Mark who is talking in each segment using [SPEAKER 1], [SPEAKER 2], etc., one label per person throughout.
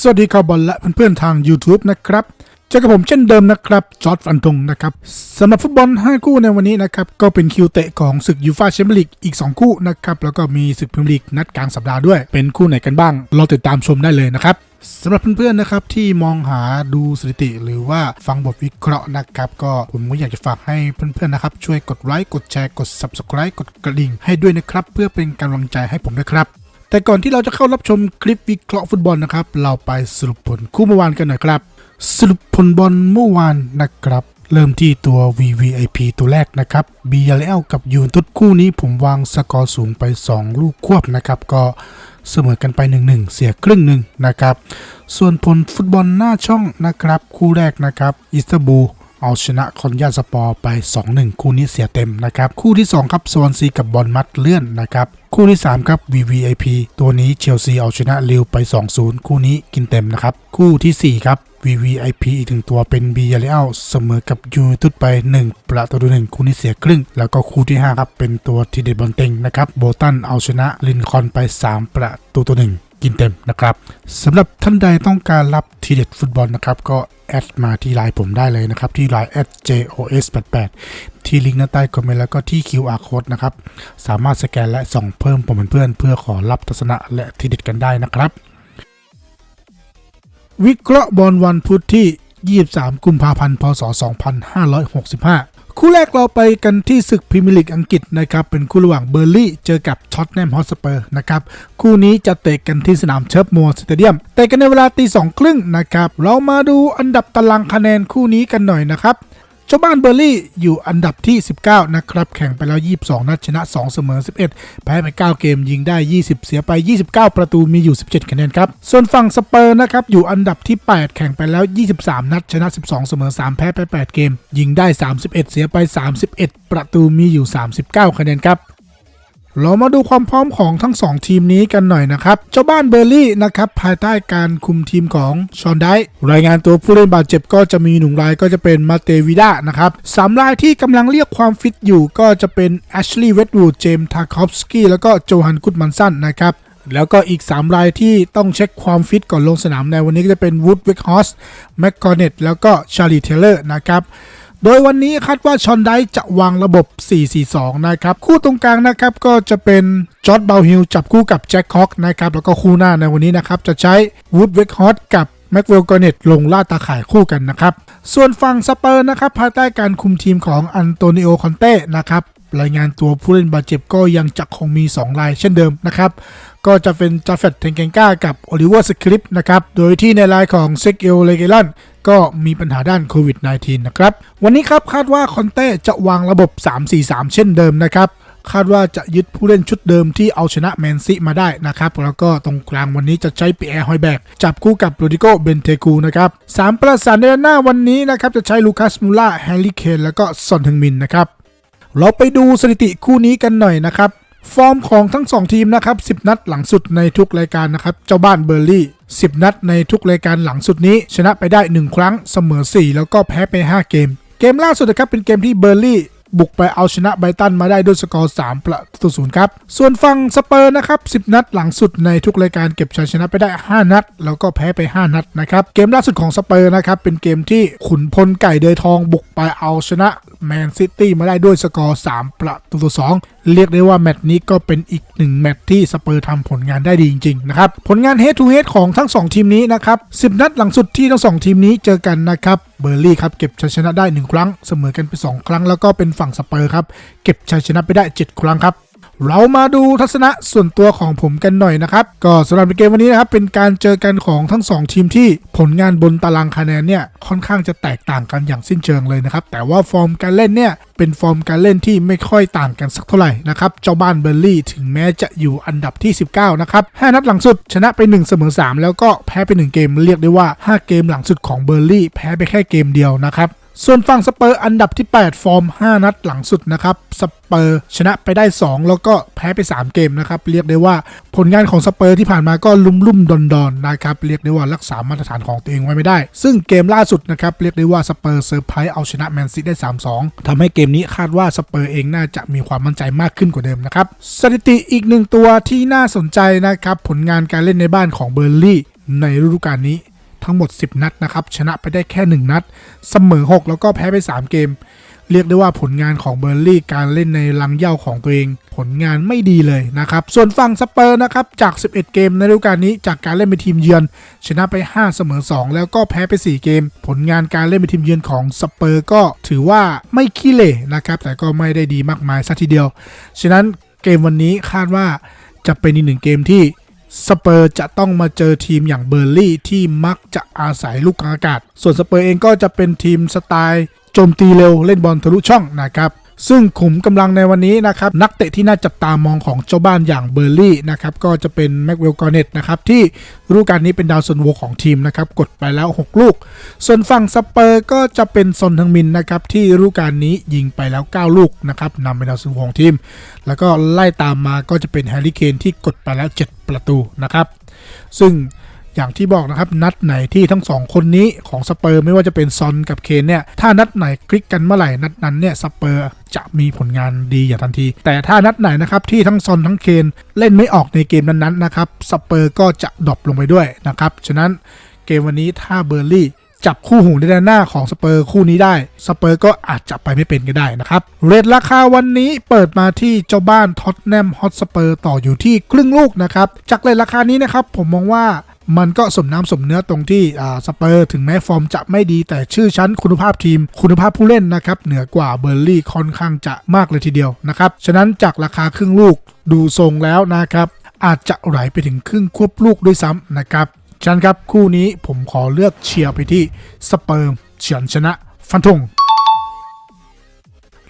[SPEAKER 1] สวัสดีข่าวบอลและเพื่อนๆทาง YouTube นะครับเจอกับผมเช่นเดิมนะครับจอร์ดฟันธงนะครับสำหรับฟุตบอล 5 คู่ในวันนี้นะครับ ก็เป็นคิวเตะของศึกยูฟาแชมเปี้ยนลีกอีก 2 คู่นะครับ แล้วก็มีศึกพรีเมียร์ลีกนัดกลางสัปดาห์ด้วย เป็นคู่ไหนกันบ้าง เราติดตามชมได้เลยนะครับสำหรับเพื่อนๆนะครับที่มองหาดูสถิติหรือว่าฟังบทวิเคราะห์นะครับ ก็ผมก็อยากจะฝากให้เพื่อนๆนะครับ ช่วยกดไลค์กดแชร์กด Subscribe กดกระดิ่งให้ด้วยนะครับ เพื่อเป็นกำลังใจให้ผมนะครับ แต่ก่อนที่เราจะเข้ารับชมคลิปวิเคราะห์ฟุตบอลนะครับ เราไปสรุปผลคู่เมื่อวานกันหน่อยครับ สรุปผลบอลเมื่อวานนะครับ เริ่มที่ตัว VVIP ตัวแรกนะครับ BLL กับยูนตุสคู่นี้ผมวางสกอร์สูงไป 2 ลูกควบนะครับ ก็เสมอกันไป 1-1 เสียครึ่งหนึ่งนะครับ ส่วนผลฟุตบอลหน้าช่องนะครับ คู่แรกนะครับอิสตันบูล เอาชนะคอนยาสปอร์ไป 2-1 คู่นี้เสียเต็มนะครับ คู่ที่ 2 ครับสวอนซีกับบอลมัดเลื่อนนะครับ คู่ที่ 3 ครับ VVIP ตัวนี้เชลซีเอาชนะลิวไป 2-0 คู่นี้กินเต็มนะครับ คู่ทีสี่4 ครับ VVIP อีกถึงตัวเป็น b ียา l เสมอกับยูไนเตุไป 1 ประตูต่อหนึ่งคู่นี้เสียครึ่ง แล้วก็คู่ที่ 5 ครับ เป็นตัวทีเด็ดบอลเต็งนะครับโบตันเอาชนะลินคอนไป 3 ประตูต่อหนึ่ง กินเต็มนะครับสำหรับท่านใดต้องการรับทีเด็ดฟุตบอลนะครับ ก็แอดมาที่ไลน์ผมได้เลยนะครับ ที่ไลน์ @jos88 ที่ลิงก์หน้าใต้คอมเมนต์แล้วก็ที่ QR code นะครับ สามารถสแกนและส่องเพิ่มผมเป็นเพื่อนเพื่อขอรับทัศนะและทีเด็ดกันได้นะครับ วิเคราะห์บอลวันพุธที่ 23 กุมภาพันธ์ พศ 2565 คู่แรกเราไปกันที่ศึกพรีเมียร์ลีกอังกฤษนะครับ เป็นคู่ระหว่างเบอร์ลี่เจอกับท็อตแนมฮอสเปอร์นะครับ คู่นี้จะเตะกันที่สนามเชิร์ฟมัวสเตเดียมเตะกันในเวลาตีสองครึ่งนะครับ เรามาดูอันดับตารางคะแนนคู่นี้กันหน่อยนะครับ จ้าบ้านเบอร์ลี่อยู่อันดับที่ 19 นะครับ แข่งไปแล้ว 22 นัดชนะ 2 เสมอ 11 แพ้ไป 9 เกมยิงได้ 20 เสียไป 29 ประตูมีอยู่ 17 คะแนนครับ ส่วนฝั่งสเปอร์นะครับอยู่อันดับที่ 8 แข่งไปแล้ว 23 นัดชนะ 12 เสมอ 3 แพ้ไป 8 เกม ยิงได้ 31 เสียไป 31 ประตูมีอยู่ 39 คะแนนครับ เรามาดูความพร้อมของทั้ง 2 ทีมนี้กันหน่อยนะครับ เจ้าบ้านเบอร์ลี่นะครับภายใต้การคุมทีมของชอนได้รายงานตัวผู้เล่นบาดเจ็บก็จะมีหนึ่งรายก็จะเป็นมาเตวิดานะครับสามรายที่กำลังเรียกความฟิตอยู่ก็จะเป็นแอชลีย์เวดวูดเจมส์ทาคอฟสกี้แล้วก็โจฮันกุดมันสันนะครับแล้วก็อีก 3 รายที่ต้องเช็คความฟิตก่อนลงสนามในวันนี้ก็จะเป็นวูดเวกฮอสแมคคอนเนตแล้วก็ชาลีเทเลอร์นะครับ โดยวันนี้คาดว่าชอนไดจะวางระบบ 4-4-2 นะครับ คู่ตรงกลางนะครับก็จะเป็นจอร์ดเบลฮิลจับคู่กับแจ็คฮอกนะครับ แล้วก็คู่หน้าในวันนี้นะครับ จะใช้วูดเวกฮอสกับแม็กเวลกอเนตลงล่าตาข่ายคู่กันนะครับ ส่วนฝั่งสเปอร์นะครับภายใต้การคุมทีมของอันโตนิโอคอนเต้นะครับรายงานตัวผู้เล่นบาดเจ็บก็ยังจะคงมี 2 รายเช่นเดิมนะครับ ก็จะเป็นจาเฟตเทนเกนก้ากับโอลิเวอร์สคริปนะครับ โดยที่ในรายของเซกเอลเลเกลัน ก็มีปัญหาด้านโควิด -19 นะครับ วันนี้ครับคาดว่าคอนเต้จะวางระบบ 3-4-3 เช่นเดิมนะครับ คาดว่าจะยึดผู้เล่นชุดเดิมที่เอาชนะแมนซีมาได้นะครับ แล้วก็ตรงกลางวันนี้จะใช้ปีแอร์ฮอยแบกจับคู่กับโรดิโกเบนเทกูนะครับสามประสานในด้านหน้าวันนี้นะครับจะใช้ลูคัสมูล่าแฮร์รี่เคนแล้วก็ซอนทึงมินนะครับเราไปดูสถิติคู่นี้กันหน่อยนะครับ ฟอร์มของทั้ง 2 ทีมนะครับ 10 นัดหลังสุดในทุกรายการนะครับ เจ้าบ้านเบอร์ลี่ 10 นัดในทุกรายการหลังสุดนี้ ชนะไปได้ 1 ครั้งเสมอ 4 แล้วก็แพ้ไป 5 เกม เกมล่าสุดนะครับเป็นเกมที่เบอร์ลี่บุกไปเอาชนะไบตันมาได้ด้วยสกอร์ 3 ประตูศูนย์ครับ ส่วนฝั่งสเปอร์นะครับ 10 นัดหลังสุดในทุกรายการเก็บชัยชนะไปได้ 5 นัด แล้วก็แพ้ไป 5 นัดนะครับ เกมล่าสุดของสเปอร์นะครับ เป็นเกมที่ขุนพลไก่เดยทองบุกไปเอาชนะ แมนซิตี้มาได้ด้วยสกอร์ 3 ประตูต่อ2เรียกได้ว่าแมตช์นี้ก็เป็นอีกหนึ่งแมตช์ที่สเปอร์ทำผลงานได้ดีจริงๆนะครับ ผลงาน head to head ของทั้ง 2 ทีมนี้นะครับ 10 นัดหลังสุดที่ทั้ง 2 ทีมนี้เจอกันนะครับเบอร์ลี่ครับเก็บชัยชนะได้ 1 ครั้ง เสมอกันไป 2 ครั้ง แล้วก็เป็นฝั่งสเปอร์ครับเก็บชัยชนะไปได้ 7 ครั้งครับ เรามาดูทัศนะส่วนตัวของผมกันหน่อยนะครับ ก็สำหรับในเกมวันนี้นะครับ เป็นการเจอกันของทั้ง 2 ทีมที่ผลงานบนตารางคะแนนเนี่ยค่อนข้างจะแตกต่างกันอย่างสิ้นเชิงเลยนะครับ แต่ว่าฟอร์มการเล่นเนี่ยเป็นฟอร์มการเล่นที่ไม่ค่อยต่างกันสักเท่าไหร่นะครับ เจ้าบ้านเบอร์ลี่ถึงแม้จะอยู่อันดับที่ 19 นะครับ 5 นัดหลังสุดชนะไป 1 เสมอ 3 แล้วก็แพ้ไป 1 เกมเรียกได้ว่า 5 เกมหลังสุดของเบอร์ลี่แพ้ไปแค่เกมเดียวนะครับ ส่วนฝั่งสเปอร์อันดับที่ 8 ฟอร์ม 5 นัดหลังสุดนะครับ สเปอร์ชนะไปได้ 2 แล้วก็แพ้ไป 3 เกมนะครับ เรียกได้ว่าผลงานของสเปอร์ที่ผ่านมาก็ลุ่มลุ่มดอนดอนๆนะครับ เรียกได้ว่ารักษามาตรฐานของตัวเองไว้ไม่ได้ ซึ่งเกมล่าสุดนะครับ เรียกได้ว่าสเปอร์เซอร์ไพรส์เอาชนะแมนซีได้ 3-2ทำให้เกมนี้คาดว่าสเปอร์เองน่าจะมีความมั่นใจมากขึ้นกว่าเดิมนะครับ สถิติอีกหนึ่งตัวที่น่าสนใจนะครับ ผลงานการเล่นในบ้านของเบอร์ลี่ในฤดูกาลนี้ ทั้งหมด 10 นัดนะครับ ชนะไปได้แค่ 1 นัด เสมอ 6 แล้วก็แพ้ไป 3 เกม เรียกได้ว่าผลงานของเบอร์ลี่การเล่นในลังเย่าของตัวเอง ผลงานไม่ดีเลยนะครับ ส่วนฝั่งสเปอร์นะครับ จาก 11 เกมในฤดูกาลนี้จากการเล่นเป็นทีมเยือน ชนะไป 5 เสมอ 2 แล้วก็แพ้ไป 4 เกม ผลงานการเล่นเป็นทีมเยือนของสเปอร์ก็ถือว่าไม่ขี้เหร่นะครับแต่ก็ไม่ได้ดีมากมายสัทีเดียว ฉะนั้นเกมวันนี้คาดว่าจะเป็นอีกหนึ่งเกมที่ สเปอร์จะต้องมาเจอทีมอย่างเบอร์ลี่ที่มักจะอาศัยลูกกลางอากาศ ส่วนสเปอร์เองก็จะเป็นทีมสไตล์โจมตีเร็วเล่นบอลทะลุช่องนะครับ ซึ่งขุมกำลังในวันนี้นะครับนักเตะที่น่าจับตามองของเจ้าบ้านอย่างเบอร์ลี่นะครับก็จะเป็นแม็กเวลกอร์เนตนะครับที่ฤดูกาลนี้เป็นดาวซันโวของทีมนะครับกดไปแล้ว 6 ลูก ส่วนฝั่งสเปอร์ก็จะเป็นซอนทังมินนะครับที่ฤดูกาลนี้ยิงไปแล้ว 9 ลูกนะครับนำเป็นดาวซันโวของทีม แล้วก็ไล่ตามมาก็จะเป็นแฮร์รี่เคนที่กดไปแล้ว 7 ประตูนะครับซึ่งอย่างที่บอกนะครับนัดไหนที่ทั้งสองคนนี้ของสเปอร์ไม่ว่าจะเป็นซอนกับเคนเนี่ยถ้านัดไหนคลิกกันเมื่อไหร่นัดนั้นเนี่ยสเปอร์ จะมีผลงานดีอย่างทันที แต่ถ้านัดไหนนะครับที่ทั้งซอนทั้งเคนเล่นไม่ออกในเกมนั้นๆนะครับสเปอร์ก็จะดรอปลงไปด้วยนะครับฉะนั้นเกมวันนี้ถ้าเบอร์ลี่จับคู่หูในด้านหน้าของสเปอร์คู่นี้ได้สเปอร์ก็อาจจะไปไม่เป็นก็ได้นะครับ เรทราคาวันนี้เปิดมาที่เจ้าบ้านท็อตแนมฮอตสเปอร์ต่ออยู่ที่ครึ่งลูกนะครับ จากเรทราคานี้นะครับผมมองว่า มันก็สมน้ำสมเนื้อตรงที่สเปอร์ถึงแม้ฟอร์มจะไม่ดีแต่ชื่อชั้นคุณภาพทีม คุณภาพผู้เล่นนะครับ เหนือกว่าเบอร์ลี่ค่อนข้างจะมากเลยทีเดียวนะครับ ฉะนั้นจากราคาครึ่งลูกดูทรงแล้วนะครับ อาจจะไหลไปถึงครึ่งควบลูกด้วยซ้ำนะครับฉะนั้นครับคู่นี้ผมขอเลือกเชียร์ไปที่สเปิร์เฉือนชนะฟันธง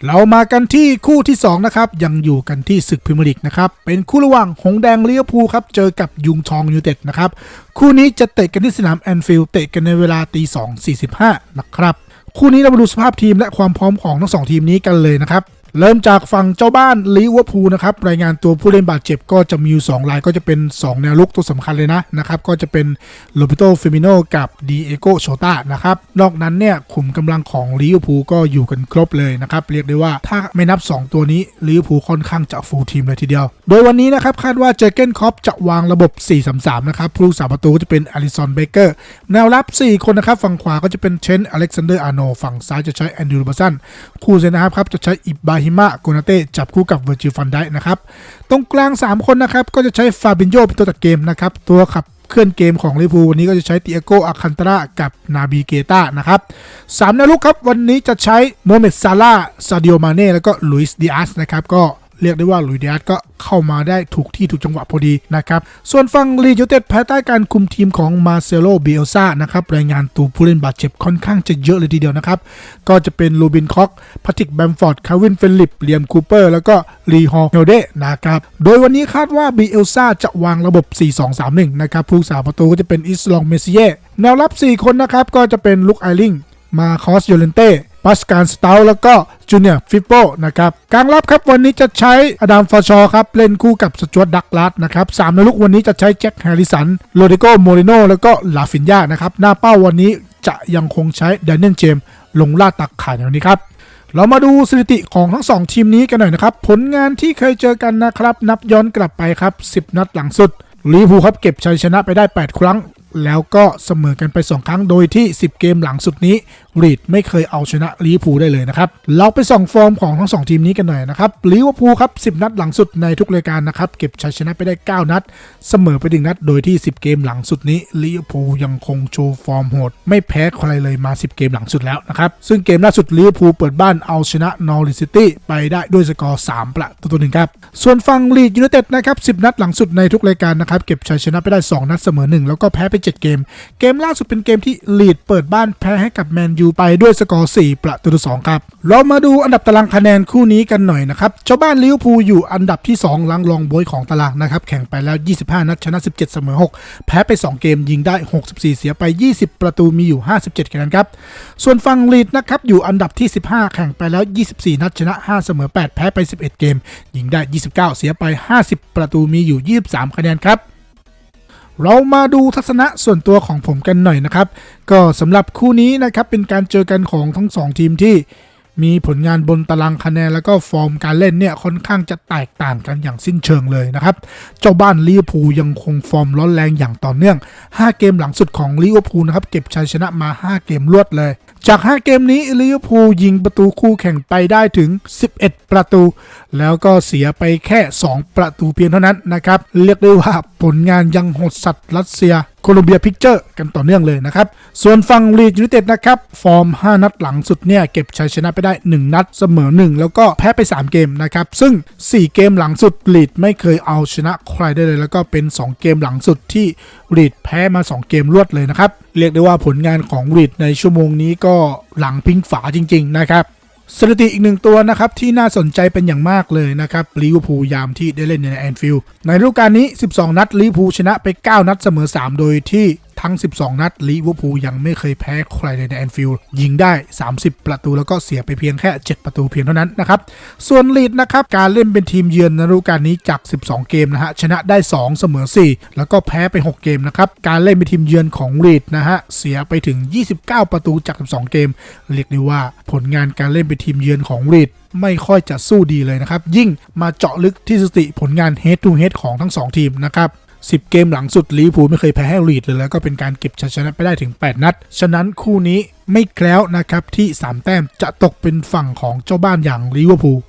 [SPEAKER 1] เรามากันที่คู่ที่ 2 นะครับ ยังอยู่กันที่ศึกพรีเมียร์ลีกนะครับ เป็นคู่ระหว่างหงแดงเลี้ยวภูครับ เจอกับยุงทองยูเต็ดนะครับ คู่นี้จะเตะกันที่สนามแอนฟิลด์เตะกันในเวลาตี2 45นะครับ คู่นี้เรามาดูสภาพทีมและความพร้อมของทั้งสองทีมนี้กันเลยนะครับ เริ่มจากฝั่งเจ้าบ้านลิเวอร์พูลนะครับรายงานตัวผู้เล่นบาดเจ็บก็จะมีอยู่2รายก็จะเป็น 2 แนวลุกตัวสำคัญเลยนะนะครับก็จะเป็นโรเบโตฟิมิโนกับดีเอโกโชตานะครับนอกนั้นเนี่ยขุมกำลังของลิเวอร์พูลก็อยู่กันครบเลยนะครับเรียกได้ว่าถ้าไม่นับ 2 ตัวนี้ลิเวอร์พูลค่อนข้างจะฟูลทีมเลยทีเดียว โดยวันนี้นะครับคาดว่าเจเกนคอปจะวางระบบ 4-3-3 นะครับผู้รักษาประตูก็จะเป็นอลิซอนเบเกอร์แนวรับ 4 คนนะครับฝั่งขวาก็จะเป็นเชนอเล็กซานเดอร์อาร์โนฝั่งซ้ายจะใช้แอนดรูว์บัสันคู่เซนนะครับจะใช้อิบาฮิมะกุนาเต้จับคู่กับเวอร์จิลฟันได้นะครับ ตรงกลาง 3 คนนะครับ ก็จะใช้ฟาบินโยเป็นตัวตัดเกมนะครับ ตัวขับเคลื่อนเกมของลิเวอร์พูลวันนี้ก็จะใช้ติอาโกอาคันตรากับนาบีเกตานะครับสามแนวลุกครับ วันนี้จะใช้โมเมดซาลาซาดิโอมาเน่แล้วก็ลุยส์ดิอาสนะครับก็ เรียกได้ว่าลุยส์ดิอาสก็เข้ามาได้ถูกที่ถูกจังหวะพอดีนะครับ ส่วนฝั่งลียูเต็ดภายใต้การคุมทีมของมาเซโลเบลซานะครับรายงานตัวผู้เล่นบาดเจ็บค่อนข้างจะเยอะเลยทีเดียวนะครับ ก็จะเป็นลูบินคอกพาติกแบมฟอร์ด คาวินเฟลิปเลียมคูเปอร์ แล้วก็ลีฮอลเฮลเดนะครับ โดยวันนี้คาดว่าเบลซาจะวางระบบ 4-2-3-1 นะครับผู้สาประตูก็จะเป็นอิสลองเมซิเย่แนวรับ 4 คนนะครับก็จะเป็นลุกไอลิงมาคอสโยเลนเต้ปัสการสตาลแล้วก็ จูเนียร์ฟิปโปนะครับกลางรับครับวันนี้จะใช้อดัมฟอชอครับเล่นคู่กับสจวตดักลัสนะครับสามนลุกวันนี้จะใช้แจ็คแฮร์ริสันโรดิโกโมริโนแล้วก็ลาฟินยานะครับหน้าเป้าวันนี้จะยังคงใช้แดเนียลเจมส์ลงล่าตักขายในวันนี้ครับเรามาดูสถิติของทั้ง 2 ทีมนี้กันหน่อยนะครับ ผลงานที่เคยเจอกันนะครับ นับย้อนกลับไปครับ 10 นัดหลังสุดลิเวอร์พูลครับเก็บชัยชนะไปได้ 8 ครั้ง แล้วก็เสมอกันไป 2 ครั้งโดยที่ 10 เกมหลังสุดนี้รีดไม่เคยเอาชนะลิเวอร์พูลได้เลยนะครับ เราไปส่องฟอร์มของทั้ง 2 ทีมนี้กันหน่อยนะครับลิเวอร์พูลครับ 10 นัดหลังสุดในทุกรายการนะครับ เก็บชัยชนะไปได้ 9 นัด เสมอไปหนึ่งนัด โดยที่ 10 เกมหลังสุดนี้ลิเวอร์พูลยังคงโชว์ฟอร์มโหด ไม่แพ้ใครเลยมา 10 เกมหลังสุดแล้วนะครับซึ่งเกมล่าสุดลิเวอร์พูลเปิดบ้านเอาชนะนอริซิตี้ไปได้ด้วยสกอร์3ประตูต่อหนึ่งครับส่วนฝั่งลีดยูไนเต็ดนะครับ10 นัดหลังสุดในทุกรายการนะครับเก็บชัยชนะไปได้ 2 นัดเสมอ 1 แล้วก็แพ้ไป7 เกม เกมล่าสุดเป็นเกมที่ลีดเปิดบ้านแพ้ให้กับแมนยูไปด้วยสกอร์ 4 ประตูต่อสองครับ เรามาดูอันดับตารางคะแนนคู่นี้กันหน่อยนะครับเจ้าบ้านลิเวอร์พูลอยู่อันดับที่2หลังรองบอยของตารางนะครับแข่งไปแล้ว 25 นัดชนะ 17 เสมอ 6 แพ้ไป 2 เกมยิงได้ 64 เสียไป 20 ประตูมีอยู่ 57คะแนนครับส่วนฝั่งลีดนะครับอยู่อันดับที่ 15 แข่งไปแล้ว 24 นัดชนะ 5 เสมอ 8 แพ้ไป 11 เกมยิงได้ 29 เสียไป 50 ประตูมีอยู่ 23 คะแนนครับ เรามาดูทัศนะส่วนตัวของผมกันหน่อยนะครับ ก็สำหรับคู่นี้นะครับเป็นการเจอกันของทั้งสองทีมที่มีผลงานบนตารางคะแนนแล้วก็ฟอร์มการเล่นเนี่ยค่อนข้างจะแตกต่างกันอย่างสิ้นเชิงเลยนะครับ เจ้าบ้านลิเวอร์พูลยังคงฟอร์มร้อนแรงอย่างต่อเนื่อง 5 เกมหลังสุดของลิเวอร์พูลนะครับเก็บชัยชนะมา 5 เกมรวดเลย จาก 5 เกมนี้ลิเวอร์พูลยิงประตูคู่แข่งไปได้ถึง 11 ประตู แล้วก็เสียไปแค่ 2 ประตูเพียงเท่านั้นนะครับ เรียกได้ว่าผลงานยังโหดสัตว์รัสเซีย โคลอมเบียพิกเจอร์กันต่อเนื่องเลยนะครับ ส่วนฝั่งลีดยูไนเต็ดนะครับ ฟอร์ม 5 นัดหลังสุดเนี่ย เก็บชัยชนะไปได้ 1 นัดเสมอ 1 แล้วก็แพ้ไป 3 เกมนะครับ ซึ่ง 4 เกมหลังสุดลีดไม่เคยเอาชนะใครได้เลย แล้วก็เป็น 2 เกมหลังสุดที่ลีดแพ้มา 2 เกมรวดเลยนะครับ เรียกได้ว่าผลงานของลีดในชั่วโมงนี้ก็หลังพิงฝาจริง ๆ นะครับ สถิติอีกหนึ่งตัวนะครับ ที่น่าสนใจเป็นอย่างมากเลยนะครับลิเวอร์พูลยามที่ได้เล่นในแอนฟิลด์ในฤดูกาลนี้ 12 นัดลิเวอร์พูลชนะไป 9 นัดเสมอ 3 โดยที่ ทั้ง 12 นัดลิเวอร์พูลยังไม่เคยแพ้ใครเลยในแอนฟิลด์ยิงได้ 30 ประตูแล้วก็เสียไปเพียงแค่ 7 ประตูเพียงเท่านั้นนะครับ ส่วนลีดนะครับการเล่นเป็นทีมเยือนในฤดูกาลนี้จาก 12 เกมนะฮะชนะได้ 2 เสมอ 4 แล้วก็แพ้ไป 6 เกมนะครับการเล่นเป็นทีมเยือนของลีดนะฮะเสียไปถึง 29 ประตูจาก 12 เกม เรียกได้ว่าผลงานการเล่นเป็นทีมเยือนของลีดไม่ค่อยจะสู้ดีเลยนะครับ ยิ่งมาเจาะลึกที่สติผลงาน head to head ของทั้ง 2 ทีมนะครับ 10 เกมหลังสุดลิเวอร์พูลไม่เคยแพ้ให้ลีดเลยแล้วก็เป็นการเก็บชัยชนะไปได้ถึง 8 นัด ฉะนั้นคู่นี้ไม่แคล้วนะครับที่ 3 แต้มจะตกเป็นฝั่งของเจ้าบ้านอย่างลิเวอร์พูล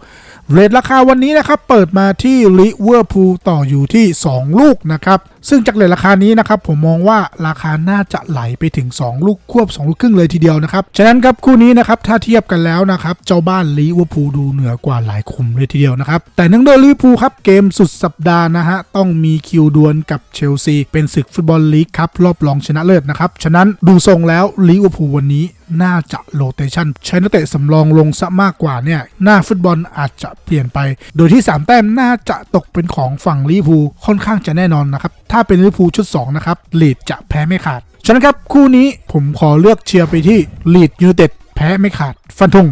[SPEAKER 1] เรทราคาวันนี้นะครับเปิดมาที่ลิเวอร์พูลต่ออยู่ที่ 2 ลูกนะครับ ซึ่งจากเรทราคานี้นะครับผมมองว่าราคาน่าจะไหลไปถึง 2 ลูกควบ 2 ลูกครึ่งเลยทีเดียวนะครับ ฉะนั้นครับคู่นี้นะครับถ้าเทียบกันแล้วนะครับเจ้าบ้านลิเวอร์พูลดูเหนือกว่าหลายคุมเลยทีเดียวนะครับ แต่เนื่องด้วยลิเวอร์พูลครับเกมสุดสัปดาห์นะฮะต้องมีคิวดวลกับเชลซีเป็นศึกฟุตบอลลีกครับรอบรองชนะเลิศนะครับฉะนั้นดูทรงแล้วลิเวอร์พูลวันนี้ น่าจะโรเตชันใช้นักเตะสำรองลงซะมากกว่าเนี่ย หน้าฟุตบอลอาจจะเปลี่ยนไป โดยที่ 3 แต้มน่าจะตกเป็นของฝั่งลิเวอร์พูลค่อนข้างจะแน่นอนนะครับ ถ้าเป็นลิเวอร์พูลชุด 2 นะครับลีดจะแพ้ไม่ขาดฉะนั้นครับคู่นี้ผมขอเลือกเชียร์ไปที่ลีดยูเต็ดแพ้ไม่ขาด ฟันธง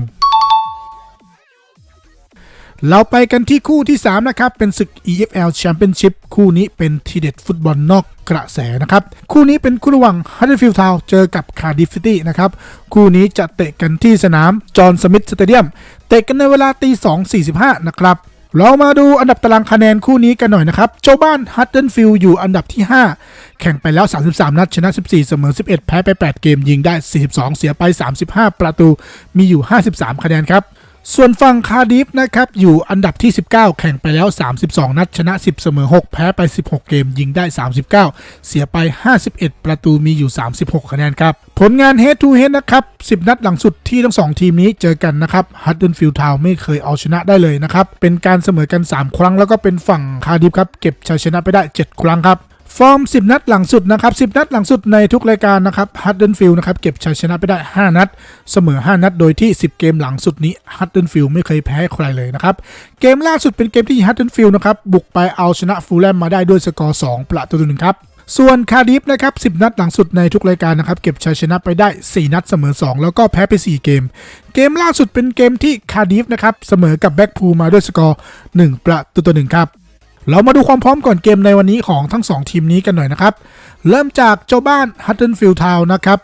[SPEAKER 1] เราไปกันที่คู่ที่ 3 นะครับ เป็นศึก EFL Championship คู่นี้เป็นทีเด็ดฟุตบอลนอกกระแสนะครับ คู่นี้เป็นคู่ระหว่าง Huddersfield Town เจอกับ Cardiff City นะครับ คู่นี้จะเตะกันที่สนามจอห์นสมิธสเตเดียมเตะกันในเวลาตี2.45 นะครับ เรามาดูอันดับตารางคะแนนคู่นี้กันหน่อยนะครับ เจ้าบ้าน Huddersfield อยู่อันดับที่ 5 แข่งไปแล้ว 33 นัดชนะ 14 เสมอ 11 แพ้ไป 8 เกมยิงได้ 42 เสียไป 35 ประตูมีอยู่ 53 คะแนนครับ ส่วนฝั่งคาร์ดิฟนะครับ อยู่อันดับที่ 19 แข่งไปแล้ว 32 นัด ชนะ 10 เสมอ 6 แพ้ไป 16 เกม ยิงได้ 39 เสียไป 51 ประตูมีอยู่ 36 คะแนนครับ ผลงาน Head to Head นะครับ 10 นัดหลังสุดที่ทั้ง 2 ทีมนี้เจอกันนะครับฮัตเดิลฟิลด์ทาวไม่เคยเอาชนะได้เลยนะครับ เป็นการเสมอกัน 3 ครั้งแล้วก็เป็นฝั่งคาร์ดิฟครับ เก็บชัยชนะไปได้ 7 ครั้งครับ ฟอร์ม 10 นัดหลังสุดนะครับ 10 นัดหลังสุดในทุกรายการนะครับฮัตเดิลฟิลด์นะครับเก็บชัยชนะไปได้ 5 นัด เสมอ 5 นัด โดยที่ 10 เกมหลังสุดนี้ฮัตเดิลฟิลด์ไม่เคยแพ้ใครเลยนะครับ เกมล่าสุดเป็นเกมที่ฮัตเดิลฟิลด์นะครับบุกไปเอาชนะฟูลแลมมาได้ด้วยสกอร์ 2 ประตูต่อหนึ่งครับส่วนคาดิฟนะครับ 10 นัดหลังสุดในทุกรายการนะครับ เก็บชัยชนะไปได้ 4 นัดเสมอ 2 แล้วก็แพ้ไป 4 เกม เกมล่าสุดเป็นเกมที่คาดิฟนะครับ เสมอกับแบ็กพูลมาด้วยสกอร์ 1 ประตูต่อหนึ่งครับ เรามาดูความพร้อมก่อนเกมในวันนี้ของทั้ง 2 ทีมนี้กันหน่อยนะครับ เริ่มจากเจ้าบ้านฮัตเทิลฟิลด์ทาวน์นะครับ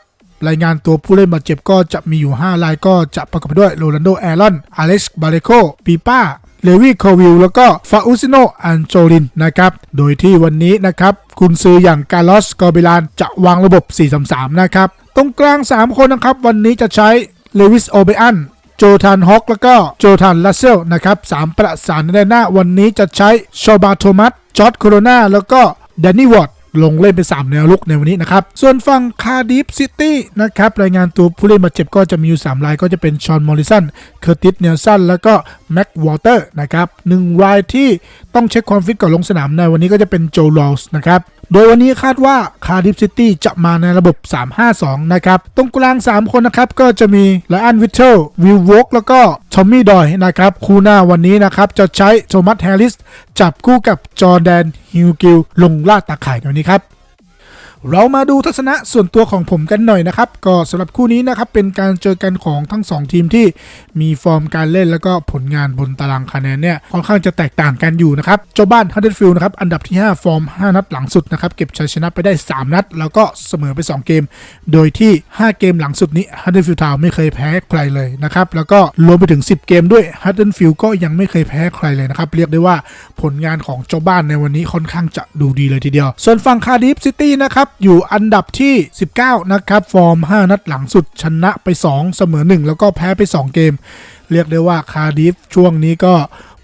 [SPEAKER 1] รายงานตัวผู้เล่นบาดเจ็บก็จะมีอยู่ 5 รายก็จะประกอบไปด้วยโรนัลโดแอรอน อเล็กซ์บาเลโคปีป้าเลวี่โควิลแล้วก็ฟาอุซิโนอันโจลินนะครับ โดยที่วันนี้นะครับ คุณซื้ออย่างกาลอสกอบิลานจะวางระบบ 4-3-3 นะครับ ตรงกลาง 3 คนนะครับ วันนี้จะใช้เลวิสโอเบอัน โจทานฮอกแล้วก็โจทานลัสเซลนะครับสามประสานในหน้าวันนี้จะใช้โชบาโทมัสจอร์ดโคโรนาแล้วก็แดนนี่วอร์ดลงเล่นเป็น 3 แนวลุกในวันนี้นะครับ ส่วนฝั่งคาร์ดิฟซิตี้นะครับ รายงานตัวผู้เล่นบาดเจ็บก็จะมีอยู่ 3 รายก็จะเป็นชอนมอริสัน เคอร์ติสเนลสัน แล้วก็แม็กวอเตอร์นะครับหนึ่งรายที่ ต้องเช็คความฟิตก่อนลงสนามในวันนี้ก็จะเป็นโจลอสนะครับ โดยวันนี้คาดว่าคาร์ดิฟซิตี้จะมาในระบบ 3-5-2 นะครับ ตรงกลาง 3 คนนะครับ ก็จะมีไลอันวิทเทลวิลวอกแล้วก็ทอมมี่ดอยนะครับ คู่หน้าวันนี้นะครับ จะใช้โทมัสแฮร์ริส จับคู่กับจอร์แดนฮิวกิลลงล่าตาข่ายในวันนี้ครับ เรามาดูทัศนะส่วนตัวของผมกันหน่อยนะครับ ก็สำหรับคู่นี้นะครับเป็นการเจอกันของทั้ง 2 ทีมที่มีฟอร์มการเล่นแล้วก็ผลงานบนตารางคะแนนเนี่ยค่อนข้างจะแตกต่างกันอยู่นะครับเจ้าบ้านฮันเดอร์ฟิลด์นะครับอันดับที่ 5 ฟอร์ม 5 นัดหลังสุดนะครับเก็บชัยชนะไปได้ 3 นัด แล้วก็เสมอไป 2 เกม โดยที่ 5 เกมหลังสุดนี้ฮันเดอร์ฟิลด์ทาวไม่เคยแพ้ใครเลยนะครับแล้วก็รวมไปถึง 10 เกมด้วยฮันเดอร์ฟิลด์ก็ยังไม่เคยแพ้ใครเลยนะครับเรียกได้ว่าผลงานของเจ้าบ้านในวันนี้ค่อนข้างจะดูดีเลยทีเดียว ส่วนฝั่งคาร์ดิฟซิตี้นะครับอยู่อันดับที่ 19 นะครับ ฟอร์ม 5 นัดหลังสุดชนะไป 2 เสมอ 1 แล้วก็แพ้ไป 2 เกม เรียกได้ว่าคาร์ดิฟช่วงนี้ก็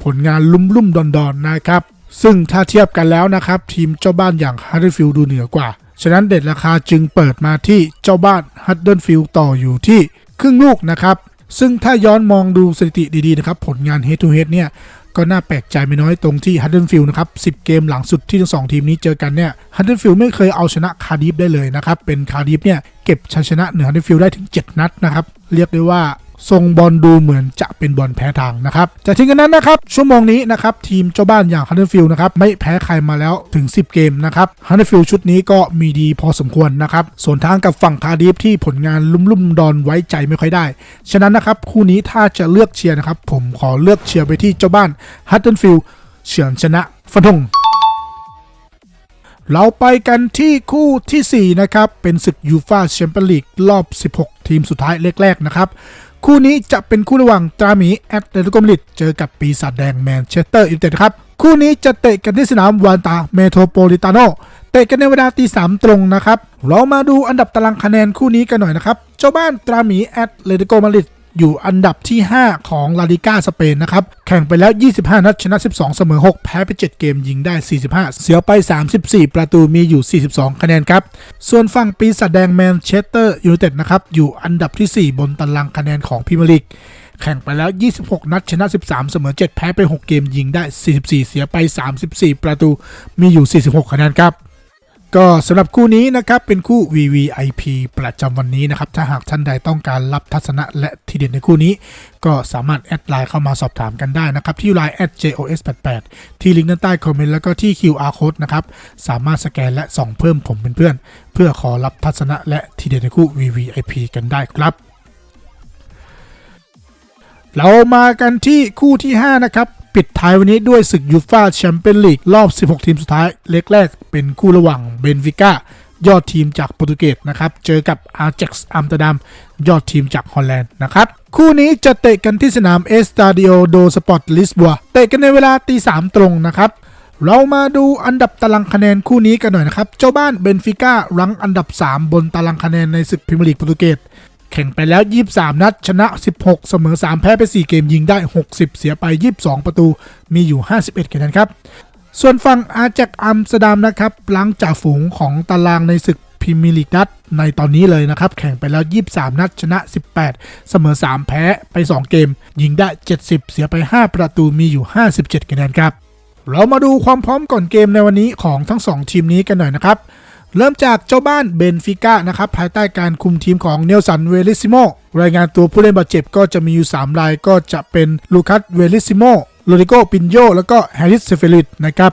[SPEAKER 1] ผลงานลุ่มลุ่มๆดอนดอนๆนะครับ ซึ่งถ้าเทียบกันแล้วนะครับ ทีมเจ้าบ้านอย่างฮัตเดอร์ฟิลด์ดูเหนือกว่า ฉะนั้นเด็ดราคาจึงเปิดมาที่เจ้าบ้านฮัตเดอร์ฟิลด์ต่ออยู่ที่ครึ่งลูกนะครับซึ่งถ้าย้อนมองดูสถิติดีๆนะครับ ผลงาน head to head เนี่ย ก็น่าแปลกใจไม่น้อยตรงที่ฮัตเดนฟิลด์นะครับ 10 เกมหลังสุดที่ทั้งสองทีมนี้เจอกันเนี่ยฮัตเดนฟิลด์ไม่เคยเอาชนะคาร์ดิฟได้เลยนะครับ เป็นคาร์ดิฟเนี่ยเก็บชัยชนะเหนือฮัตเดนฟิลด์ได้ถึง 7 นัดนะครับ เรียกได้ว่า ทรงบอลดูเหมือนจะเป็นบอลแพ้ทางนะครับแต่ทิ้งกันนั้นนะครับ ชั่วโมงนี้นะครับทีมเจ้าบ้านอย่างฮัตเดนฟิลด์นะครับไม่แพ้ใครมาแล้วถึง 10 เกมนะครับฮัตเดนฟิลด์ชุดนี้ก็มีดีพอสมควรนะครับส่วนทางกับฝั่งคาร์ดิฟที่ผลงานลุ่มๆดอนไว้ใจไม่ค่อยได้ ฉะนั้นนะครับคู่นี้ถ้าจะเลือกเชียร์นะครับผมขอเลือกเชียร์ไปที่เจ้าบ้านฮัตเดนฟิลด์เฉือนชนะฟันธงเราไปกันที่คู่ทีสี่ 4 นะครับ เป็นศึกยูฟาแชมเปี้ยนลีกรอบ 16 ทีมสุดท้ายแรกๆนะครับ คู่นี้จะเป็นคู่ระหว่างตราหมีแอตเลติโกมาดริดเจอกับปีศาจแดงแมนเชสเตอร์ยูไนเต็ดครับ คู่นี้จะเตะกันที่สนามวานตาเมโทรโปลิตาโนเตะกันในเวลาตีสามตรงนะครับ เรามาดูอันดับตารางคะแนนคู่นี้กันหน่อยนะครับ เจ้าบ้านตราหมีแอตเลติโกมาดริด อยู่อันดับที่ 5 ของลาลิก้าสเปนนะครับ แข่งไปแล้ว 25 นัดชนะ 12 เสมอ 6 แพ้ไป 7 เกมยิงได้ 45 เสียไป 34 ประตูมีอยู่ 42 คะแนนครับ ส่วนฝั่งปีศาจแดงแมนเชสเตอร์ยูไนเต็ดนะครับ อยู่อันดับที่ 4 บนตารางคะแนนของพรีเมียร์ลีกแข่งไปแล้ว 26 นัด ชนะ 13 เสมอ 7 แพ้ไป 6 เกมยิงได้ 44 เสียไป 34 ประตู มีอยู่ 46 คะแนนครับ ก็สำหรับคู่นี้นะครับเป็นคู่ VVIP ประจำวันนี้นะครับถ้าหากท่านใดต้องการรับทัศนะและทีเด็ดในคู่นี้ ก็สามารถแอดไลน์เข้ามาสอบถามกันได้นะครับ ที่ไลน์ @jos88 ที่ลิงก์ด้านใต้คอมเมนต์แล้วก็ที่ QR code นะครับสามารถสแกนและส่องเพิ่มผมเป็นเพื่อน เพื่อขอรับทัศนะและทีเด็ดในคู่ VVIP กันได้ครับเรามากันที่คู่ที่ 5 นะครับ ปิดท้ายวันนี้ด้วยศึกยูฟาแชมเปี้ยนลีกรอบ 16 ทีมสุดท้าย เล็กแรกเป็นคู่ระหว่างเบนฟิก้ายอดทีมจากโปรตุเกสนะครับ เจอกับอาร์เจ็กซ์อัมสเตอร์ดัมยอดทีมจากฮอลแลนด์นะครับ คู่นี้จะเตะกันที่สนามเอสตาดิโอโดสปอร์ตลิสบัวเตะกันในเวลาตีสามตรงนะครับ เรามาดูอันดับตารางคะแนนคู่นี้กันหน่อยนะครับ เจ้าบ้านเบนฟิก้ารั้งอันดับ 3 บนตารางคะแนนในศึกพรีเมียร์ลีกโปรตุเกส แข่งไปแล้ว 23 นัด ชนะ 16 เสมอ 3 แพ้ไป 4 เกมยิงได้ 60 เสียไป 22 ประตูมีอยู่ 51คะแนนครับ ส่วนฝั่งอาแจกอัมสเตอร์ดัมนะครับหลังจากฝูงของตารางในศึกพรีเมียร์ลีกนัดในตอนนี้เลยนะครับ แข่งไปแล้ว 23 นัด ชนะ 18 เสมอ 3 แพ้ไป 2 เกม ยิงได้ 70 เสียไป 5 ประตูมีอยู่ 57คะแนนครับ เรามาดูความพร้อมก่อนเกมในวันนี้ของทั้ง 2 ทีมนี้กันหน่อยนะครับ เริ่มจากเจ้าบ้านเบนฟิก้านะครับภายใต้การคุมทีมของเนลสันเวลิซิโมรายงานตัวผู้เล่นบาดเจ็บก็จะมีอยู่ 3 รายก็จะเป็นลูคัสเวลิซิโมโรดิโกปินโยแล้วก็แฮร์ริสเซเฟลิตนะครับ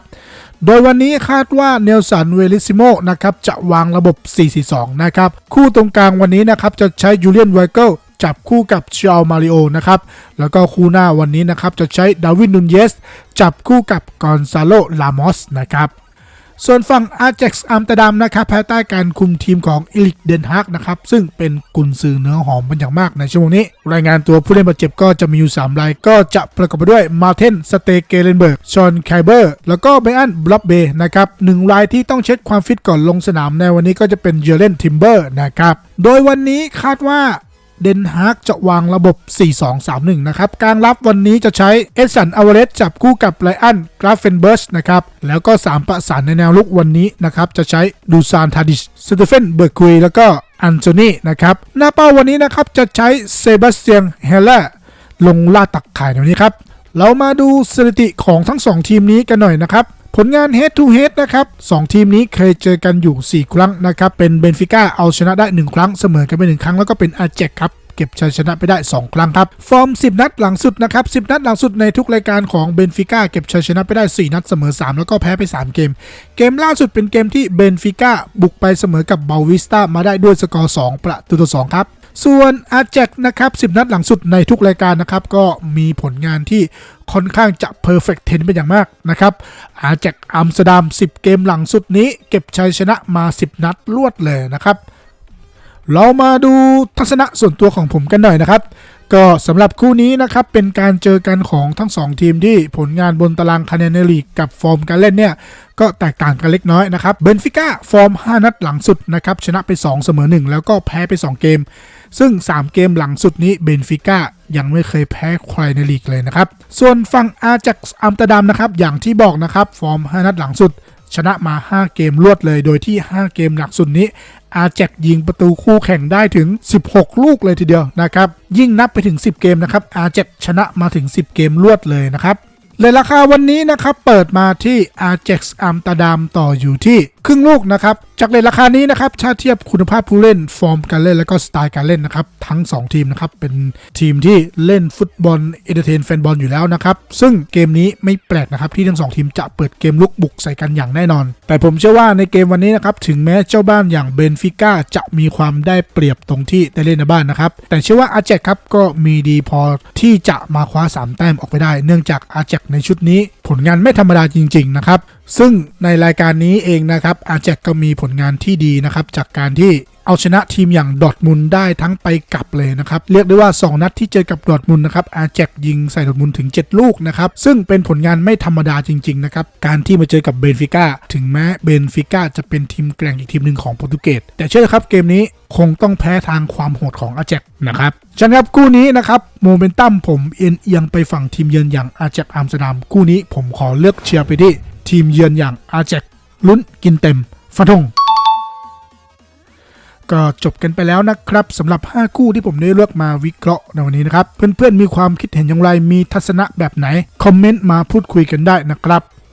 [SPEAKER 1] โดยวันนี้คาดว่าเนลสันเวลิซิโมนะครับจะวางระบบ 4-4-2 นะครับคู่ตรงกลางวันนี้นะครับจะใช้ยูเลียนไวเกิลจับคู่กับเชลมาริโอนะครับแล้วก็คู่หน้าวันนี้นะครับจะใช้ดาวินนุนเยส จับคู่กับกอนซาโลลามอสนะครับ ส่วนฝั่งอา j จ็กซ์อัมเตอร์ดัมนะครับภายใต้การคุมทีมของอิลิกเดนฮากนะครับซึ่งเป็นกุนซือเนื้อหอมเป็นอย่างมากในช่วงนี้ รายงานตัวผู้เล่นบาดเจ็บก็จะมีอยู่ 3 ราย ก็จะประกอบไปด้วยมาเทนสเตเกเลนเบิร์กชอนไคเบอร์ แล้วก็เบอันบล็อบเบย์นะครับหนึ่งรายที่ต้องเช็คความฟิตก่อนลงสนามในวันนี้ก็จะเป็นเยเลนทิมเบอร์นะครับโดยวันนี้คาดว่า เดนฮากจะวางระบบ 4-2-3-1 นะครับ กลางรับวันนี้จะใช้เอสันอเวเรสจับคู่กับไลอันกราฟเฟนเบิร์ชนะครับ แล้วก็ 3 ประสานในแนวลุกวันนี้นะครับ จะใช้ดูซานทาดิชสเตเฟนเบิร์กุยแล้วก็อันโทนีนะครับ หน้าเป้าวันนี้นะครับ จะใช้เซบาสเตียนเฮเลลงล่าตักข่ายในวันนี้ครับ เรามาดูสถิติของทั้ง 2 ทีมนี้กันหน่อยนะครับ ผลงาน head to head นะครับ 2 ทีมนี้เคยเจอกันอยู่ 4 ครั้งนะครับ เป็นเบนฟิก้าเอาชนะได้ 1 ครั้ง เสมอกันไป 1 ครั้ง แล้วก็เป็นอาแจกครับเก็บชัยชนะไปได้ 2 ครั้งครับ ฟอร์ม 10 นัดหลังสุดนะครับ 10 นัดหลังสุดในทุกรายการของเบนฟิก้าเก็บชัยชนะไปได้ 4 นัดเสมอ 3 แล้วก็แพ้ไป 3 เกม เกมล่าสุดเป็นเกมที่เบนฟิก้าบุกไปเสมอกับเบลวิสตามาได้ด้วยสกอร์ 2 ประตูต่อ 2 ครับ ส่วนอาแจกนะครับ10 นัดหลังสุดในทุกรายการนะครับ ก็มีผลงานที่ค่อนข้างจะเพอร์เฟกต์เทนเป็นอย่างมากนะครับ อาแจกอัมสเตอร์ดัม 10 เกมหลังสุดนี้ เก็บชัยชนะมา 10 นัดรวดเลยนะครับ เรามาดูทัศนะส่วนตัวของผมกันหน่อยนะครับ ก็สำหรับคู่นี้นะครับ เป็นการเจอกันของทั้ง 2 ทีมที่ผลงานบนตารางคะแนนในลีกกับฟอร์มการเล่นเนี่ยก็แตกต่างกันเล็กน้อยนะครับ เบนฟิก้าฟอร์ม 5 นัดหลังสุดนะครับชนะไป 2 เสมอ 1 แล้วก็แพ้ไป 2 เกม ซึ่ง 3 เกมหลังสุดนี้เบนฟิก้ายังไม่เคยแพ้ใครในลีกเลยนะครับ ส่วนฝั่งอาจากอัมตอร์ดัมนะครับอย่างที่บอกนะครับฟอร์ม 5 นัดหลังสุด ชนะมา 5 เกมรวดเลย โดยที่ 5 เกมหลักสุดนี้ อาแจกยิงประตูคู่แข่งได้ถึง 16 ลูกเลยทีเดียวนะครับยิ่งนับไปถึง 10 เกมนะครับอาแจกชนะมาถึง 10 เกมรวดเลยนะครับเลยราคาวันนี้นะครับเปิดมาที่ Ajax อัมตอร์ดัมต่ออยู่ที่ครึ่งลูกนะครับ จากเลยราคานี้นะครับถ้าเทียบคุณภาพผู้เล่นฟอร์มการเล่น แล้วก็สไตล์การเล่นนะครับ ทั้ง 2 ทีมนะครับ เป็นทีมที่เล่นฟุตบอลเอนเตอร์เทนแฟนบอลอยู่แล้วนะครับ ซึ่งเกมนี้ไม่แปลกนะครับ ที่ทั้งสองทีมจะเปิดเกมลุกบุกใส่กันอย่างแน่นอน แต่ผมเชื่อว่าในเกมวันนี้นะครับ ถึงแม้เจ้าบ้านอย่างเบนฟิก้าจะมีความได้เปรียบตรงที่ได้เล่นในบ้านนะครับแต่เชื่อว่าอาแจกครับก็มีดีพอที่จะมาคว้า3แต้มออกไปได้ เนื่องจากอาแจกในชุดนี้ผลงานไม่ธรรมดาจริง ๆ นะครับ ซึ่งในรายการนี้เองนะครับอาแจกก็มีผลงานที่ดีนะครับ จากการที่เอาชนะทีมอย่างดอทมุนได้ทั้งไปกลับเลยนะครับ เรียกได้ว่า 2 นัดที่เจอกับดอทมุนนะครับอาแจกยิงใส่ดอทมุนถึง 7 ลูกนะครับ ซึ่งเป็นผลงานไม่ธรรมดาจริง ๆ นะครับ การที่มาเจอกับเบนฟิก้าถึงแม้เบนฟิก้าจะเป็นทีมแกร่งอีกทีมหนึ่งของโปรตุเกสแต่เชื่อครับเกมนี้คงต้องแพ้ทางความโหดของอาแจกนะครับฉะนั้นครับคู่นี้นะครับโมเมนตัมผมเอ็นเอียงไปฝั่งทีมเยือนอย่างอาแจกอัมสเตอร์ดัมคู่นี้ผมขอเลือกเชียร์ไปที่ ทีมเยือนอย่างอาแจกลุ้นกินเต็มฟันธงก็จบกันไปแล้วนะครับสำหรับ 5 คู่ที่ผมได้เลือกมาวิเคราะห์ในวันนี้นะครับ เพื่อนๆมีความคิดเห็นอย่างไรมีทัศนะแบบไหน คอมเมนต์มาพูดคุยกันได้นะครับ